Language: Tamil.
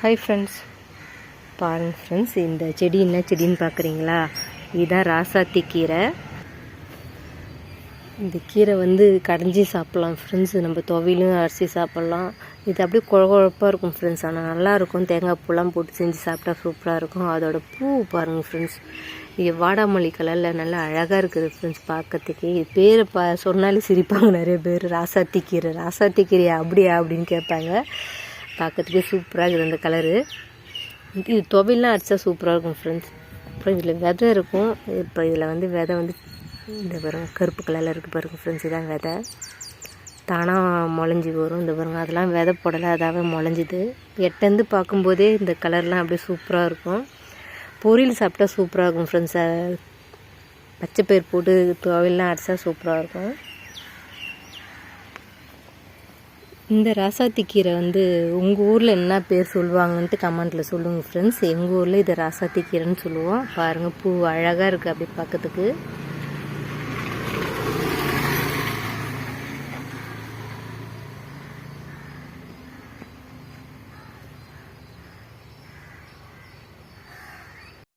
ஹாய் ஃப்ரெண்ட்ஸ் பாருங்க ஃப்ரெண்ட்ஸ் இந்த செடி என்ன செடின்னு பார்க்குறீங்களா இதுதான் ராசாத்தி கீரை. இந்த கீரை வந்து கடைஞ்சி சாப்பிட்லாம் ஃப்ரெண்ட்ஸ் நம்ம துவையிலும் அரிசி சாப்பிட்லாம். இது அப்படியே குழகுழப்பாக இருக்கும் ஃப்ரெண்ட்ஸ் ஆனால் நல்லாயிருக்கும் தேங்காய் பூலாம் போட்டு செஞ்சு சாப்பிட்டா சூப்பராக இருக்கும். அதோட பூ பாருங்கள் ஃப்ரெண்ட்ஸ் இது வாடாமல்லி கலரில் நல்லா அழகாக இருக்குது ஃப்ரெண்ட்ஸ் பார்க்கறதுக்கே இது பேரை பா சொன்னாலே சிரிப்பாங்க நிறைய பேர். ராசாத்தி கீரை ராசாத்தி கீரை அப்படியா அப்படின்னு கேட்பாங்க. பார்க்கறதுக்கே சூப்பராக இருக்குது அந்த கலரு. இது துவையெல்லாம் அடித்தா சூப்பராக இருக்கும் ஃப்ரெண்ட்ஸ் அப்புறம் இதில் விதை இருக்கும். இப்போ இதில் வந்து விதை வந்து இந்த பாருங்க கருப்பு கலரில் இருக்குது பாருங்க ஃப்ரெண்ட்ஸ் இதான் விதை. தானாக முளைஞ்சி வரும். இந்த பாருங்க அதெல்லாம் விதை போடலை அதாவே முளைஞ்சிது. எட்டேருந்து பார்க்கும்போதே இந்த கலர்லாம் அப்படியே சூப்பராக இருக்கும். பொரியல் சாப்பிட்டா சூப்பராக இருக்கும் ஃப்ரெண்ட்ஸ் பச்சை பயிர் போட்டு துவையெல்லாம் அடித்தா சூப்பராக இருக்கும். இந்த ராசாத்தி கீரை வந்து உங்கள் ஊரில் என்ன பேர் சொல்லுவாங்கன்ட்டு கமெண்ட்டில் சொல்லுங்கள் ஃப்ரெண்ட்ஸ் எங்கள் ஊரில் இதை ராசாத்தி கீரைன்னு சொல்லுவோம். பாருங்கள் பூ அழகாக இருக்குது அப்படி பார்க்கறதுக்கு.